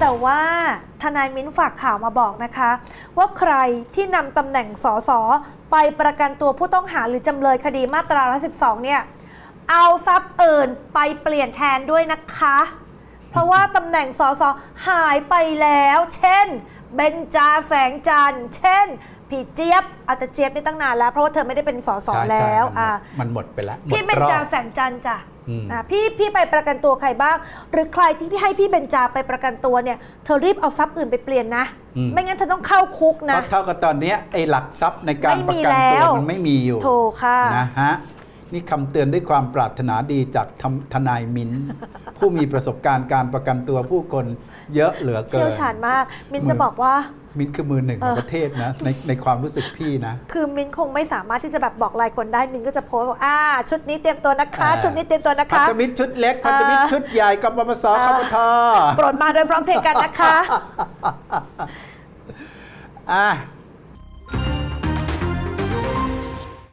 แต่ว่าทนายมิ้นฝากข่าวมาบอกนะคะ ว่าใครที่นำตำแหน่งสสไปประกันตัวผู้ต้องหาหรือจำเลยคดีมาตรา 112 เนี่ย เอาทรัพย์อื่นไปเปลี่ยนแทนด้วยนะคะ เพราะว่าตำแหน่งสสหายไปแล้ว เช่น เบนจาแฝงจันทร์เช่นพี่เจี๊ยบอาจจะเจี๊ยบนี่ตั้งนานแล้ว เพราะว่าเธอไม่ได้เป็นสสใช่ใช่แล้วมันหมดอ่ามันหมดไปแล้วหมดพี่เบนรอบจาแฝงจันทร์จ้ะ อืมอ่าพี่พี่ไปประกันตัวใครบ้าง หรือใครที่พี่ให้พี่เบนจาไปประกันตัวเนี่ยเธอรีบเอาทรัพย์อื่นไปเปลี่ยนนะ ไม่งั้นเธอต้องเข้าคุกเพนะราะเท่ากับตอนเนี้ยไอ้หลักทรัพย์ในการไม่ประมีกันตัวแล้วมันไม่มีอยู่ถูกค่ะนะฮะ นี่คำเตือนด้วยความปรารถนาดีจากทำทนายมินผู้มีประสบการณ์การประกันตัวผู้คนเยอะเหลือเกินเชี่ยวชาญมาก มินจะมือบอกว่ามินคือมือหนึ่งของประเทศนะในในความรู้สึกพี่นะ คือมินคงไม่สามารถที่จะแบบบอกรายคนได้มินก็จะโพสต์ว่าอ่า ชุดนี้เตรียมตัวนะคะอ่าชุดนี้เตรียมตัวนะพันคะธมิตรชุดเล็กพันธมิตรอ่าชุดใหญ่กปปสอ่าคปทโปรดมาโดยพร้อมเพรียงกันนะคะอะ